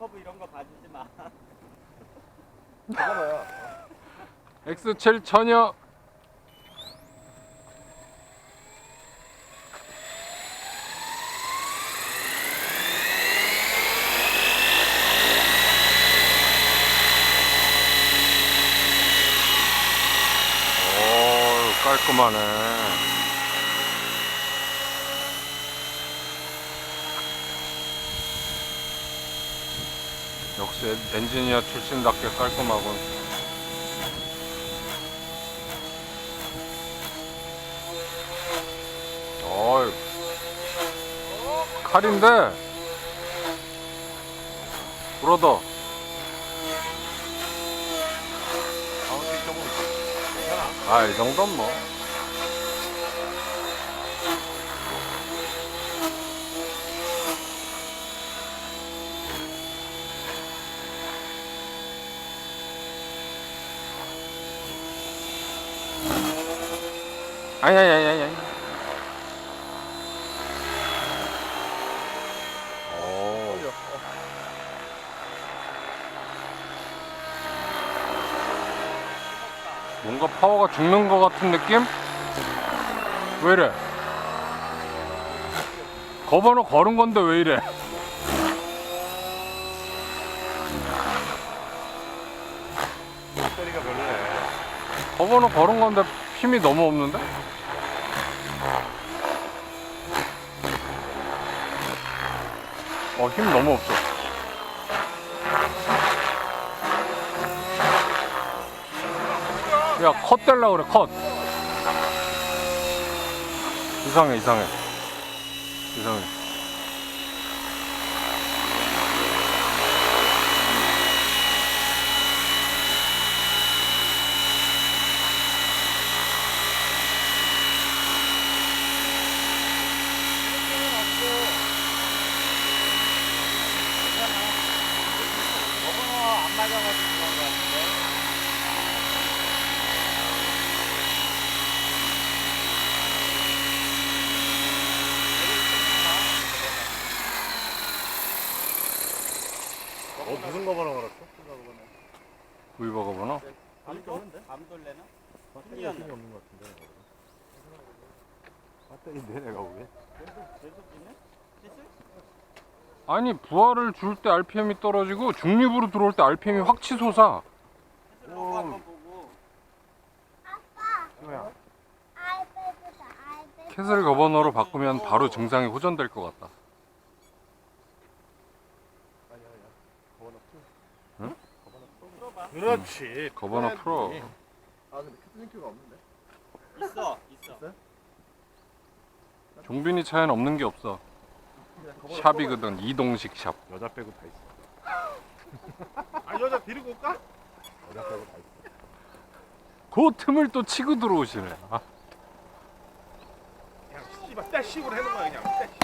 커브 이런 거 봐주지 마. 잠깐만요. X7 처녀 오 깔끔하네 역시 엔- 엔지니어 출신답게 깔끔하군. 어이 칼인데? 브로더. 방어식 조금 괜찮아. 아이 정도는 뭐 아니 아니 아니 아니 아니 오. 뭔가 파워가 죽는 것 같은 느낌? 왜 이래? 거번호 걸은 건데 왜 이래? 배터리가 별로네. 거번호 걸은 건데 힘이 너무 없는데? 어, 힘 너무 없어. 야, 컷 뗄라 그래, 컷. 이상해, 이상해. 이상해. 맞아가지고 그런 거 같은데. 어, 무슨 거 번호 걸었어? 구이버거 번호? 밤도? 밤돌래나? 배터리가 힘이 없는 것 같은데. 배터리 내가 왜? 계속 계속 뛰네? 씻을? 아니, 부하를 줄 때 RPM이 떨어지고 중립으로 들어올 때 RPM이 확 치솟아. 뭐야? 캐슬 거버너로 바꾸면 바로 증상이 호전될 것 같다. 응? 그렇지. 거버너. 풀어. 아 근데 캐트링크가 없는데. 있어 있어. 종빈이 차에는 없는 게 없어. 샵이거든 이동식 샵. 여자 빼고 다 있어. 아 여자 데리고 올까? 여자 빼고 다 있어. 그 틈을 또 치고 들어오시네. 아, 그냥 씨발 떼식으로 해놓은 거야 그냥 떼식.